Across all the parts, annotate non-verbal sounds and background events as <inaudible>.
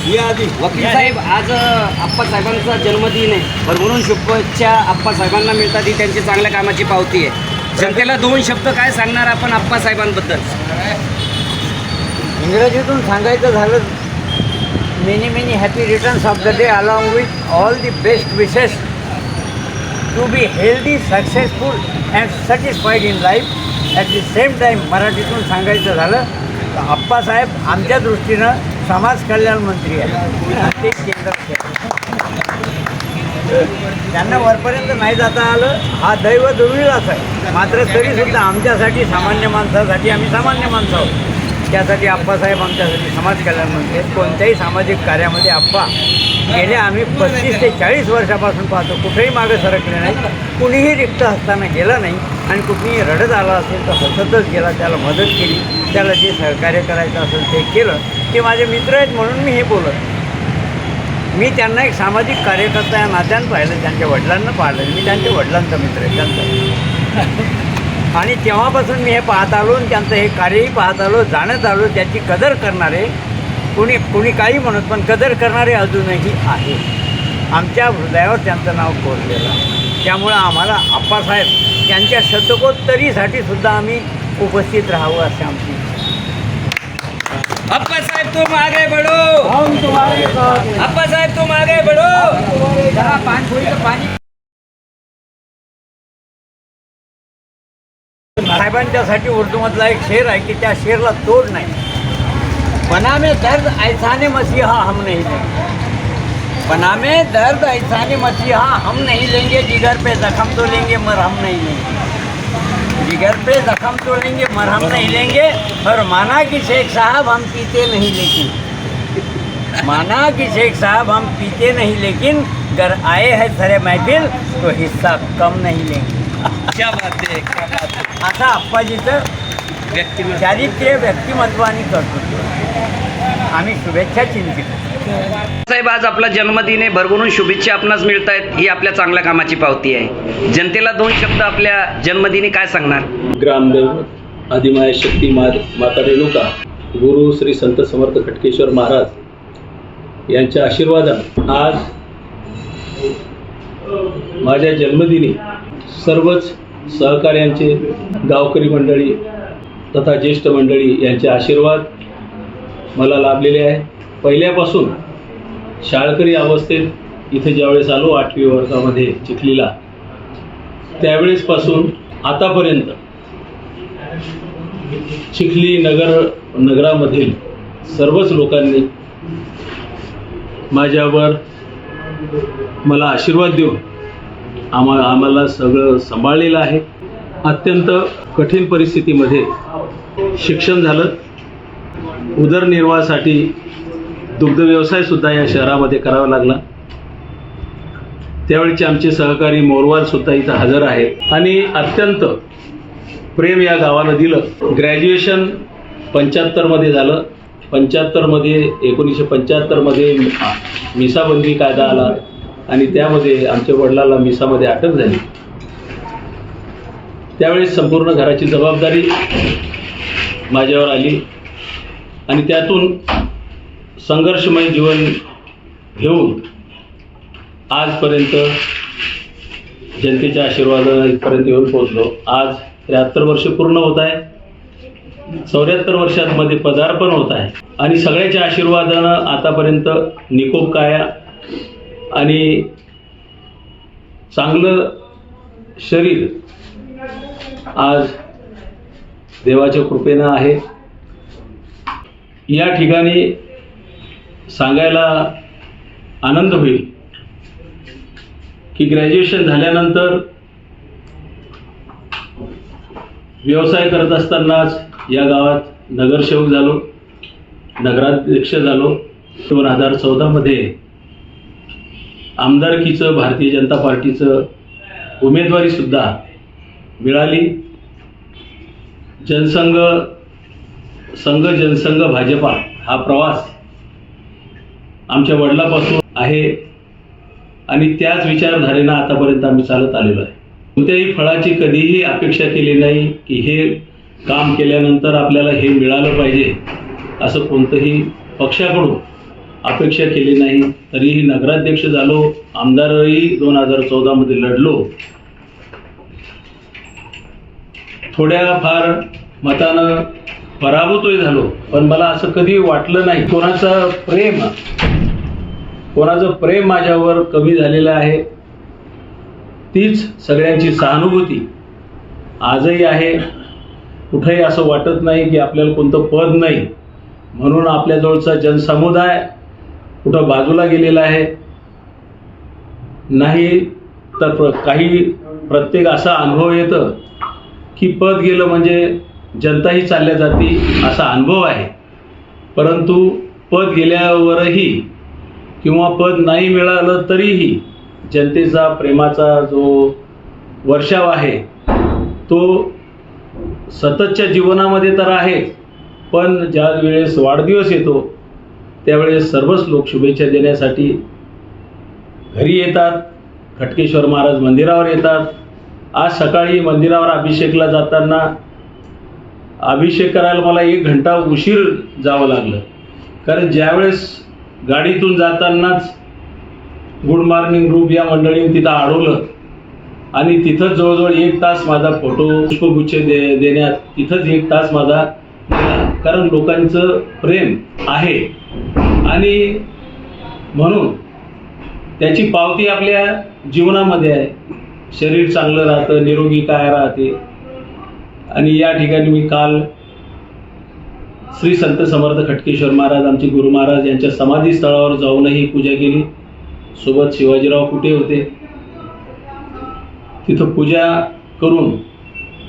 वकील साहेब आज आप्पा साहेबांचा जन्मदिन आहे. पण म्हणून शुभेच्छा आप्पा साहेबांना मिळतात. ही त्यांची चांगल्या कामाची पावती आहे. जनतेला दोन शब्द काय सांगणार आपण आप्पा साहेबांबद्दल? इंग्रजीतून सांगायचं झालं many many happy returns of the day along with all the best wishes to be healthy successful and satisfied in life at the same time मराठीतून सांगायचं झालं तर आप्पासाहेब आमच्या दृष्टीनं समाज कल्याण मंत्री आहे. ते केंद्रात त्यांना वरपर्यंत नाही जाता आलं. हा दैव दुर्मिळाच आहे. मात्र तरीसुद्धा आमच्यासाठी सामान्य माणसासाठी आम्ही सामान्य माणसं आहोत. त्यासाठी आप्पासाहेब आमच्यासाठी समाज कल्याण मंत्री आहेत. कोणत्याही सामाजिक कार्यामध्ये आप्पा गेल्या आम्ही पस्तीस ते चाळीस वर्षापासून पाहतो. कुठेही मागे सरकले नाही. कुणीही रिक्त असताना गेला नाही. आणि कुठेही रडत आला असेल तर हसतच गेला. त्याला मदत केली. त्याला जे सहकार्य करायचं असेल ते केलं. ते माझे मित्र आहेत म्हणून मी हे बोलत. मी त्यांना एक सामाजिक कार्यकर्ता या नात्यानं पाहिलं त्यांच्या वडिलांना पाहिलं. मी त्यांच्या वडिलांचा मित्र आहे त्यांचा. <laughs> आणि तेव्हापासून मी हे पाहत आलो आणि त्यांचं हे कार्यही पाहत आलो जाणत आलो त्याची कदर करणारे कुणी कुणी काही म्हणत पण कदर करणारे अजूनही आहे. आमच्या हृदयावर त्यांचं नाव कोरलेलं त्यामुळं आम्हाला आप्पासाहेब त्यांच्या शतकोत्तरीसाठी सुद्धा आम्ही उपस्थित राहावं असे आमची आप्पा साहेब तुम आगे बढ़ो. हम तुम्हारे साथ. आप्पा साहेब तुम आगे बढ़ो. जरा पाणपोईचं पाणी. साहेबांच्यासाठी उर्दूमधला एक शेर आहे की त्या शेरला तोड नाही. बना में दर्द ऐसा ने मसीहा हम नहीं लेंगे. बना में दर्द ऐसा ने मसीहा हम नहीं लेंगे जिगर पे जख्म तो लेंगे मरहम नहीं लेंगे. जिगर पे जख्म तो लेंगे मरहम नहीं लेंगे और माना कि शेख साहब हम पीते नहीं लेकिन। माना कि शेख साहब हम पीते नहीं लेकिन अगर आए हैं सरे महफिल तो हिस्सा कम नहीं लेंगे। क्या बात आहे क्या बात असं आप्पाजीचं व्यक्तिमत्व। चारित्र्य व्यक्तिमत्वाने करतो आम्ही शुभेच्छा चिंतित. साहेब आज आपला जन्मदिन आहे. भरभरून शुभेच्छा आपणास मिळत आहेत ही आपल्या चांगल्या कामाची पावती आहे. जनतेला दोन शब्द आपल्या जन्मदिनी काय सांगणार? ग्रामदैवत आदिमाय शक्ती मा माता रेणुका गुरु श्री संत समर्थ खटकेश्वर महाराज यांच्या आशीर्वादात आज माझ्या जन्मदिनी सर्वच सहकार्यांचे गावकरी मंडळी तथा ज्येष्ठ मंडळी यांचे आशीर्वाद मला लाभलेले आहे. पहिल्यापासून शाळकरी अवस्थेत इथे ज्यावेळेस आलो आठवी वर्गामध्ये चिखलीला त्यावेळेसपासून आतापर्यंत चिखली नगर नगरामधील सर्वच लोकांनी माझ्यावर मला आशीर्वाद देऊन आम्हा आम्हाला सगळं सांभाळलेलं आहे. अत्यंत कठीण परिस्थितीमध्ये शिक्षण झालं. उदरनिर्वाहासाठी दुग्धव्यवसायसुद्धा या शहरामध्ये करावा लागला. त्यावेळचे आमचे सहकारी मोरवाल सुद्धा इथं हजर आहेत. आणि अत्यंत प्रेम या गावानं दिलं. ग्रॅज्युएशन पंच्याहत्तरमध्ये झालं. पंच्याहत्तरमध्ये एकोणीसशे पंच्याहत्तरमध्ये मिसाबंदी कायदा आला आणि त्यामध्ये आमच्या वडिलाला मिसामध्ये अटक झाली. त्यावेळेस संपूर्ण घराची जबाबदारी माझ्यावर आली. आणि त्यातून संघर्षमय जीवन घेऊन आजपर्यंत जनतेच्या आशीर्वादानं इथपर्यंत येऊन पोहोचलो. आज त्र्याहत्तर वर्ष पूर्ण होत आहे. चौऱ्याहत्तर वर्षांमध्ये पदार्पण होत आहे. आणि सगळ्याच्या आशीर्वादानं आतापर्यंत निकोप काया आणि चांगलं शरीर आज देवाच्या कृपेनं आहे. या ठिकाणी सांगायला आनंद होईल की ग्रॅज्युएशन झाल्यानंतर व्यवसाय करत असतानाच या गावात नगरसेवक झालो नगराध्यक्ष झालो. दोन हजार चौदामध्ये आमदारकीचं भारतीय जनता पार्टीचं उमेदवारीसुद्धा मिळाली. जनसंघ संघ जनसंघ भाजपा हा प्रवास आमच्या वडिलापासून आहे आणि त्याच विचारधारेनं आतापर्यंत आम्ही चालत आलेलो आहे. कोणत्याही फळाची कधीही अपेक्षा केली नाही की हे काम केल्यानंतर आपल्याला हे मिळालं पाहिजे असं कोणतंही पक्षाकडून अपेक्षा केली नाही. तरीही नगराध्यक्ष झालो आमदारही दोन हजार चौदामध्ये लढलो. थोड्या फार मतानं पराभूतही झालो. पण मला असं कधी वाटलं नाही. कोणाचं प्रेम कोणाचं प्रेम माझ्यावर कमी झालेलं आहे तीच सगळ्यांची सहानुभूती आजही आहे. कुठेही असं वाटत नाही की आपल्याला कोणतं पद नाही. म्हणून आपल्याजवळचा जनसमुदाय कुठं बाजूला गेलेला आहे. नाही तर प्र काही प्रत्येक असा अनुभव येतं की पद गेलं म्हणजे जनताही चालल्या जाती असा अनुभव आहे. परंतु पद गेल्यावरही किंवा पद नाही मिळालं तरीही जनतेचा प्रेमाचा जो वर्षाव आहे तो सततच्या जीवनामध्ये तर आहे पण ज्या वेळेस वाढदिवस येतो त्यावेळेस सर्वच लोक शुभेच्छा देण्यासाठी घरी येतात खटकेश्वर महाराज मंदिरावर येतात. आज सकाळी मंदिरावर अभिषेकला जाताना अभिषेक करायला मला एक घंटा उशीर जावं लागलं. कारण ज्यावेळेस गाडीतून जातानाच गुड मॉर्निंग ग्रुप या मंडळीने तिथं अडवलं आणि तिथंच जवळजवळ एक तास माझा फोटो पुष्पगुच्छ दे देण्यात तिथंच एक तास माझा कारण लोकांचं प्रेम आहे. आणि म्हणून त्याची पावती आपल्या जीवनामध्ये आहे. शरीर चांगलं राहतं निरोगी काय राहते आणि या ठिकाणी मी काल श्री संत समर्थ खटकेश्वर महाराज आमचे गुरु महाराज यांच्या समाधी स्थळावर जाऊनही पूजा केली. सोबत शिवाजीराव कुठे होते? तिथं पूजा करून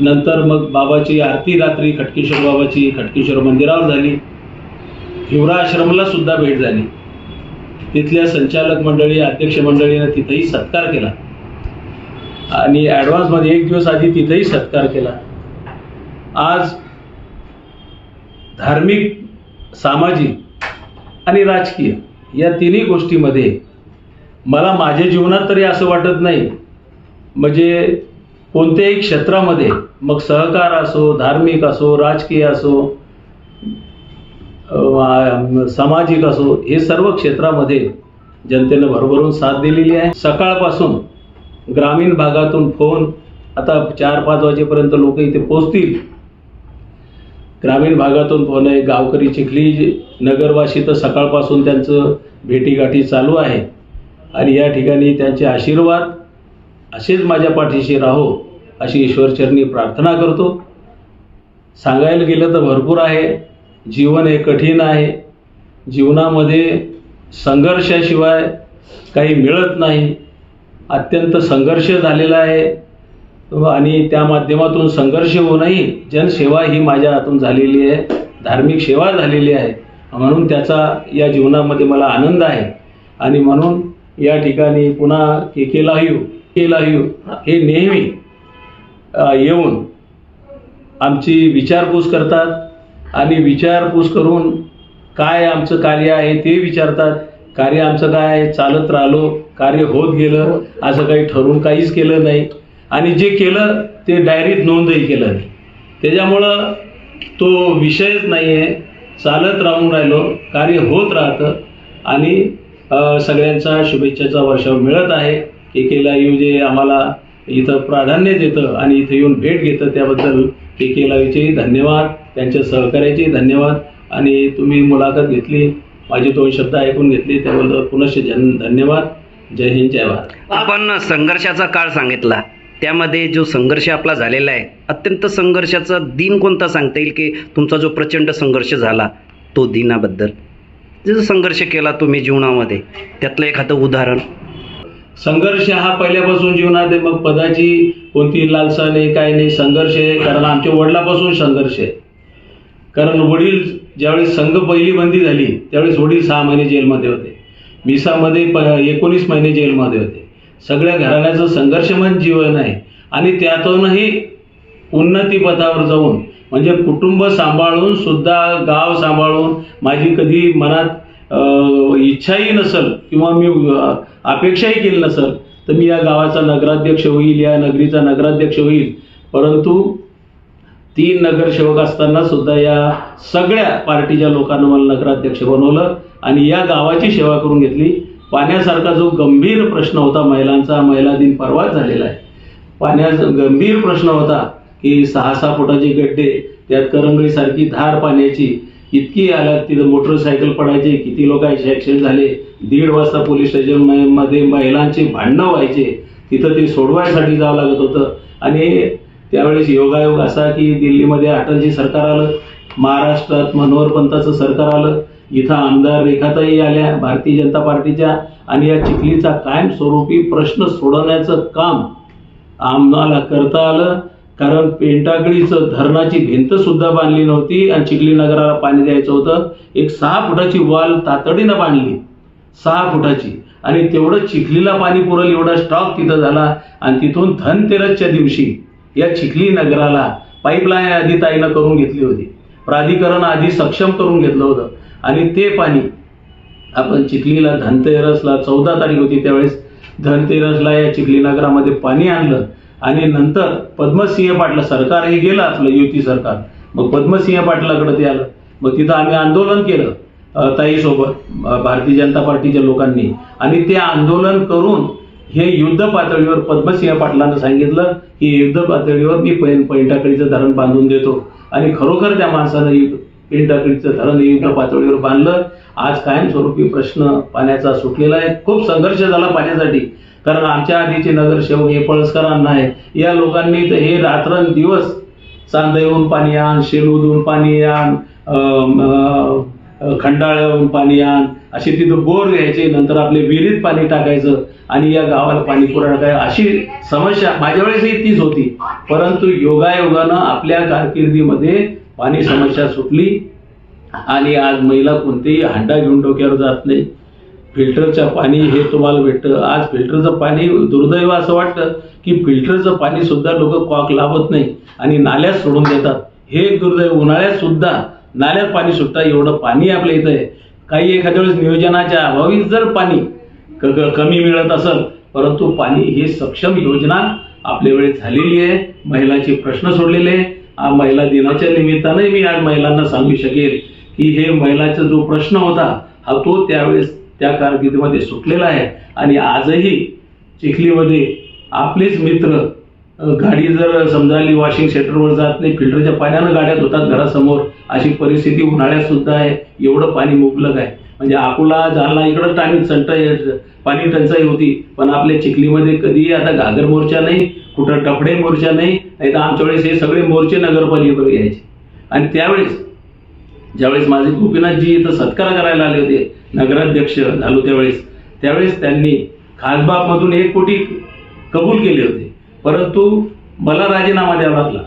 नंतर मग बाबाची आरती रात्री खटकेश्वर बाबाची खटकेश्वर मंदिरावर झाली. हिवरा आश्रमला सुद्धा भेट झाली. तिथल्या संचालक मंडळी अध्यक्ष मंडळीनं तिथेही सत्कार केला. आणि ॲडव्हान्समध्ये एक दिवस आधी तिथेही सत्कार केला. आज धार्मिक सामाजिक आणि राजकीय या तिन्ही गोष्टीमध्ये मला माझ्या जीवनात तरी असं वाटत नाही. म्हणजे कोणत्याही क्षेत्रामध्ये मग सहकार असो धार्मिक असो राजकीय असो सामाजिक असो हे सर्व क्षेत्रामध्ये जनतेनं भरभरून साथ दिलेली आहे. सकाळपासून ग्रामीण भागातून फोन आता चार पाच वाजेपर्यंत लोक इथे पोचतील. ग्रामीण भागातून फोन आहे गावकरी चिखली नगरवासी तर सकाळपासून त्यांचं भेटीगाठी चालू आहे. आणि या ठिकाणी त्यांचे आशीर्वाद असेच माझ्या पाठीशी राहो अशी ईश्वरचरणी प्रार्थना करतो. सांगायला गेलं तर भरपूर आहे. जीवन हे कठीण आहे. जीवनामध्ये संघर्षाशिवाय काही मिळत नाही. अत्यंत संघर्ष झालेला आहे. आणि त्या माध्यमातून संघर्ष होऊनही जनसेवा ही माझ्या हातून झालेली आहे. धार्मिक सेवा झालेली आहे. म्हणून त्याचा या जीवनामध्ये मला आनंद आहे. आणि म्हणून या ठिकाणी पुन्हा के के लाईव्ह के लाईव्ह हे नेहमी येऊन आमची विचारपूस करतात. आणि विचारपूस करून काय आमचं कार्य आहे ते विचारतात. कार्य आमचं काय आहे? चालत राहिलो कार्य होत गेलं. असं काही ठरवून काहीच केलं नाही. आणि जे केलं ते डायरीत नोंदही केलं. त्याच्यामुळं तो विषयच नाही आहे चालत राहून राहिलो. कार्य होत राहतं. आणि सगळ्यांचा शुभेच्छाचा वर्षाव मिळत आहे. के केला यू जे आम्हाला इथं प्राधान्य देतं आणि इथं येऊन भेट घेतं. त्याबद्दल के केला लाईव्हचेही धन्यवाद. त्यांच्या सहकार्याचेही धन्यवाद. आणि तुम्ही मुलाखत घेतली. माझे दोन शब्द ऐकून घेतले. त्याबद्दल पुनश्च जन धन्यवाद. जय हिंद जय भारत. आपण संघर्षाचा काळ सांगितला. त्यामध्ये जो संघर्ष आपला झालेला आहे अत्यंत संघर्षाचा दिन कोणता सांगता येईल की तुमचा जो प्रचंड संघर्ष झाला तो दिनाबद्दल? जो संघर्ष केला तुम्ही जीवनामध्ये त्यातलं एखादं उदाहरण? संघर्ष हा पहिल्यापासून जीवनात आहे मग पदाची कोणती लालसा नाही काय नाही संघर्ष आहे कारण आमच्या वडिलापासून संघर्ष आहे. कारण वडील ज्यावेळेस संघ पहिली बंदी झाली त्यावेळेस वडील सहा महिने जेलमध्ये होते. मिसामध्ये प एकोणीस महिने जेलमध्ये होते. सगळ्या घराण्याचं संघर्षमय जीवन आहे आणि त्यातूनही उन्नतीपथावर जाऊन म्हणजे कुटुंब सांभाळून सुद्धा गाव सांभाळून माझी कधी मनात इच्छाही नसल किंवा मी अपेक्षाही केली नसल तर मी या गावाचा नगराध्यक्ष होईल या नगरीचा नगराध्यक्ष होईल. परंतु तीन नगरसेवक असताना सुद्धा या सगळ्या पार्टीच्या लोकांना मला नगराध्यक्ष बनवलं आणि या गावाची सेवा करून घेतली. पाण्यासारखा जो गंभीर प्रश्न होता महिलांचा महिला दिन परवाच झालेला आहे. पाण्याचा गंभीर प्रश्न होता की सहा सहा फुटाचे गड्डे त्यात करंगळीसारखी धार पाण्याची इतकी आल्या तिथं मोटरसायकल पडायचे किती लोकांचे ॲक्सिडेंट झाले दीड वाजता पोलीस स्टेशनमध्ये महिलांचे भांडणं व्हायचे तिथं ते सोडवायसाठी जावं लागत होतं. आणि त्यावेळेस योगायोग असा की दिल्लीमध्ये अटलजी सरकार आलं महाराष्ट्रात मनोहर पंताचं सरकार आलं इथं आमदार रेखाताई आल्या भारतीय जनता पार्टीच्या आणि या चिखलीचा कायमस्वरूपी प्रश्न सोडवण्याचं काम आम्हाला करता आलं. कारण पेंटागडीचं धरणाची भिंत सुद्धा बांधली नव्हती आणि चिखली नगराला पाणी द्यायचं होतं. एक सहा फुटाची वाल तातडीनं बांधली. सहा फुटाची. आणि तेवढं चिखलीला पाणी पुरल एवढा स्टॉक तिथं झाला. आणि तिथून धनतेरसच्या दिवशी या चिखली नगराला पाईपलाईन आधी ताईनं करून घेतली होती. प्राधिकरण आधी सक्षम करून घेतलं होतं. आणि ते पाणी आपण चिखलीला धनतेरसला चौदा तारीख होती त्यावेळेस धनतेरसला या चिखली नगरामध्ये पाणी आणलं. आणि नंतर पद्मसिंह पाटला सरकार हे गेलं आपलं युती सरकार. मग पद्मसिंह पाटलाकडे ते आलं. मग तिथं आम्ही आंदोलन केलं ताईसोबत भारतीय जनता पार्टीच्या लोकांनी. आणि ते आंदोलन करून हे युद्ध पातळीवर पद्मसिंह पाटलांना सांगितलं की युद्ध पातळीवर मी पैन पैंटाकडीचं धरण बांधून देतो. आणि खरोखर त्या माणसानं यु- पेंटाकडीचं धरण युद्ध पातळीवर बांधलं. आज कायमस्वरूपी प्रश्न पाण्याचा सुटलेला आहे. खूप संघर्ष झाला पाण्यासाठी. कारण आमच्या आधीचे नगरसेवक हे पळसकरांना आहे या लोकांनी तर हे रात्रंदिवस चांदईहून पाणी आण शेलूदून पाणी आण खंडाळून पाणी आण. असे तिथं बोर घ्यायचे नंतर आपले विहिरीत पाणी टाकायचं आणि या गावाला पाणी पुरवठा काय अशी समस्या माझ्या वेळेसही तीच होती. परंतु योगायोगानं आपल्या कारकिर्दीमध्ये पाणी समस्या सुटली आणि आज महिला कोणतेही हांडा घेऊन डोक्यावर जात नाही. फिल्टरचं पाणी हे तुम्हाला भेटतं. आज फिल्टरचं पाणी दुर्दैव असं वाटतं की फिल्टरचं पाणी सुद्धा लोक कॉक लावत नाही आणि नाल्यात सोडून देतात. हे एक दुर्दैव. उन्हाळ्यात सुद्धा नाल्यात पाणी सुटतं एवढं पाणी आपल्या इथं आहे. काही एखाद्या वेळेस नियोजनाच्या अभावी जर पाणी क कमी मिळत असेल परंतु पाणी ही सक्षम योजना आपल्या वेळेस झालेली आहे. महिलाचे प्रश्न सोडलेले आहे. आ- महिला दिनाच्या निमित्ताने मी आज महिलांना सांगू शकेल की हे महिलाचा जो प्रश्न होता हा तो त्यावेळेस त्या कारकिर्दीमध्ये सुटलेला आहे. आणि आजही चिखलीमध्ये आपलेच मित्र गाडी जर समजाली वॉशिंग सेंटरवर जात नाही फिल्टरच्या पाण्यानं गाड्या धुतात घरासमोर अशी परिस्थिती उन्हाळ्यात सुद्धा आहे एवढं पाणी मुबलक आहे. म्हणजे अकोला जालना इकडं टाणी टंचाई पाणी टंचाई होती पण आपल्या चिखलीमध्ये कधीही आता घागर मोर्चा नाही कुठं टफडे मोर्चा नाही नाही तर आमच्या वेळेस हे सगळे मोर्चे नगरपालिकेवर यायचे आणि त्यावेळेस ज्यावेळेस माझे गोपीनाथजी इथं सत्कार करायला आले होते नगराध्यक्ष झालो त्यावेळेस त्यावेळेस त्यांनी खासबागमधून एक कोटी कबूल केले होते. परंतु मला राजीनामा द्यावा लागला.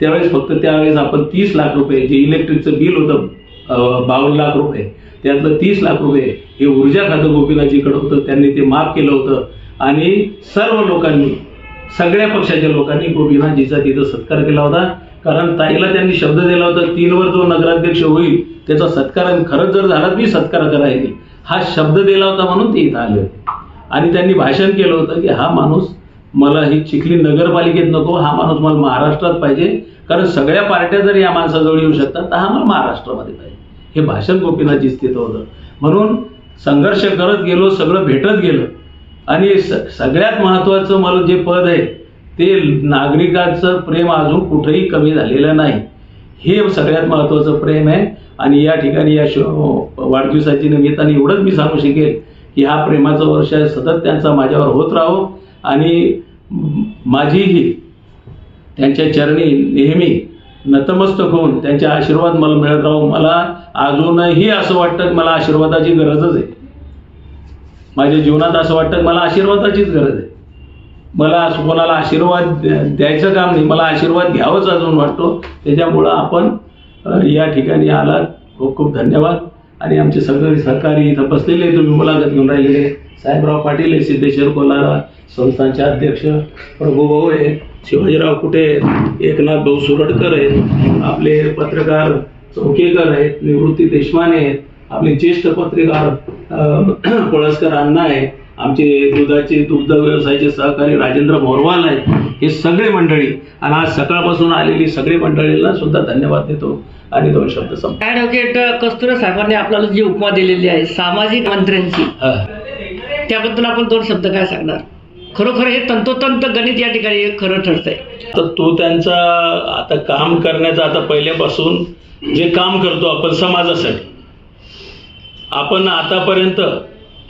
त्यावेळेस फक्त त्यावेळेस आपण तीस लाख रुपये जे इलेक्ट्रिकचं बिल होतं बावन्न लाख रुपये त्यातलं तीस लाख रुपये हे ऊर्जा खातं गोपीनाथजीकडं होतं त्यांनी ते माफ केलं होतं. आणि सर्व लोकांनी सगळ्या पक्षाच्या लोकांनी गोपीनाथजीचा तिथं सत्कार केला होता. कारण ताईला त्यांनी शब्द दिला होता तीनवर जो नगराध्यक्ष होईल त्याचा सत्कार खरंच जर झाला तर मी सत्कार करायला हा शब्द दिला होता म्हणून ते इथं आले होते. आणि त्यांनी भाषण केलं होतं की हा माणूस मला ही चिखली नगरपालिकेत नको हा माणूस मला महाराष्ट्रात पाहिजे. कारण सगळ्या पार्ट्या जर या माणसाजवळ येऊ शकतात तर हा मला महाराष्ट्रामध्ये पाहिजे. हे भाषण गोपीनाथजीच तिथं होतं. म्हणून संघर्ष करत गेलो सगळं भेटत गेलं. आणि स सगळ्यात महत्त्वाचं मला जे पद आहे ते नागरिकांचं प्रेम अजून कुठेही कमी झालेलं नाही. हे सगळ्यात महत्त्वाचं प्रेम आहे. आणि या ठिकाणी या शो वाढदिवसाची निमित्ताने एवढंच मी सांगू शकेल की हा प्रेमाचं वर्ष आहे. सतत त्यांचा माझ्यावर होत राहो. आणि माझीही त्यांच्या चरणी नेहमी नतमस्तक होऊन त्यांचे आशीर्वाद मला मिळत राहू. मला अजूनही असं वाटतं मला आशीर्वादाची गरजच आहे. माझ्या जीवनात असं वाटतं मला आशीर्वादाचीच गरज आहे. मला असं कोणाला आशीर्वाद द्या- द्यायचं काम नाही मला आशीर्वाद घ्यावंच अजून वाटतो. त्याच्यामुळं आपण या ठिकाणी आलात. खूप खूप धन्यवाद. आणि आमचे सगळे सहकारी इथं बसलेले तुम्ही मुलाखत घेऊन राहिलेले साहेबराव पाटील आहे सिद्धेश्वर कोलारा संस्थांचे अध्यक्ष प्रभूभाऊ आहे शिवाजीराव कुठे एकनाथ भाऊ सुरडकर आहेत आपले पत्रकार चौकेकर आहेत निवृत्ती देशमाने आहेत आपले ज्येष्ठ पत्रकार अ, पळसकर <clears throat> अण्णा आहे आमचे दुधाचे दुग्ध व्यवसायाचे सहकारी राजेंद्र मोरवाल आहेत. हे सगळे मंडळी. आणि आज सकाळपासून आलेली सगळी मंडळींना सुद्धा धन्यवाद देतो. आणि दोन शब्द संप ॲडव्होकेट कस्तुरा साहेबांनी आपल्याला जी उपमा दिलेली आहे सामाजिक मंत्र्यांची त्याबद्दल आपण दोन शब्द काय सांगणार? खरोखर हे तंतोतंत गणित या ठिकाणी खरं ठरतंय. तर तो त्यांचा आता काम करण्याचा आता पहिल्यापासून जे काम करतो आपण समाजासाठी आपण आतापर्यंत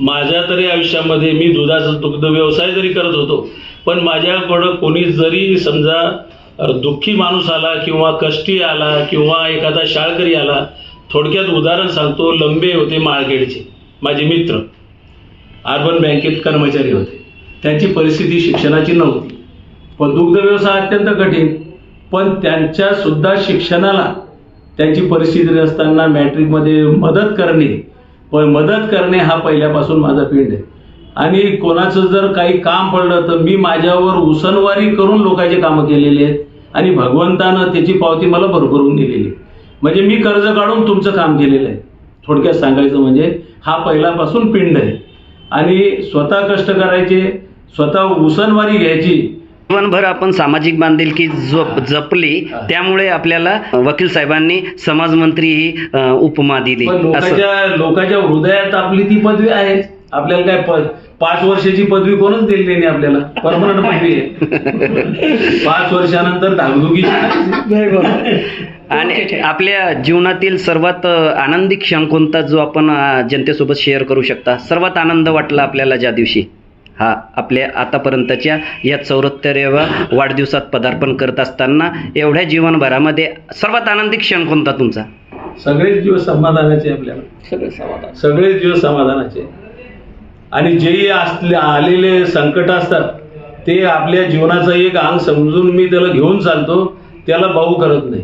माझ्या तरी आयुष्यामध्ये मी दुधाचा दुग्ध व्यवसाय जरी करत होतो पण माझ्याकडं कोणी जरी समजा दुःखी माणूस आला किंवा कष्टी आला किंवा एखादा शाळकरी आला थोडक्यात उदाहरण सांगतो लंबे होते माळखेडचे माझे मित्र. अर्बन बँकेत कर्मचारी होते. त्यांची परिस्थिती शिक्षणाची नव्हती. पण दुग्ध व्यवसाय अत्यंत कठीण पण त्यांच्यासुद्धा शिक्षणाला त्यांची परिस्थिती नसताना मॅट्रिकमध्ये मदत करणे पण मदत करणे हा पहिल्यापासून माझा पिंड आहे. आणि कोणाचं जर काही काम पडलं तर मी माझ्यावर उसनवारी करून लोकांचे कामं केलेली आहेत आणि भगवंतानं त्याची पावती मला भरभरून दिलेली. आहे. म्हणजे मी कर्ज काढून तुमचं काम केलेलं आहे. थोडक्यात सांगायचं म्हणजे हा पहिल्यापासून पिंड आहे. आणि स्वतः कष्ट करायचे स्वतः उसनवारी घ्यायची जीवनभर आपण सामाजिक बांधिलकी जप जपली त्यामुळे आपल्याला वकील साहेबांनी समाजमंत्री ही अ, उपमा दिली. पण असं. लोकांच्या लोकांच्या हृदयात आपली ती पदवी आहे. आपल्याला काय प- पाच वर्षाची पदवी कोणच दिली नाही आपल्याला? परमनंट पदवी आहे. <laughs> पाच वर्षानंतर धाकधुकीची आणि आपल्या जीवनातील सर्वात अ, आनंदी क्षण कोणता जो आपण अ, जनतेसोबत शेअर करू शकता? सर्वात आनंद वाटला आपल्याला ज्या दिवशी? हा आपल्या आतापर्यंतच्या या चौऱ्याहत्तराव्या वाढदिवसात पदार्पण करत असताना एवढ्या जीवनभरामध्ये सर्वात आनंदी क्षण कोणता तुमचा? सगळेच दिवस समाधानाचे आपल्याला. सगळं समाधान. सगळेच दिवस समाधानाचे आणि जेही असले आलेले संकट असतात ते आपल्या जीवनाचं एक अंग समजून मी त्याला घेऊन चालतो त्याला भाऊ करत नाही.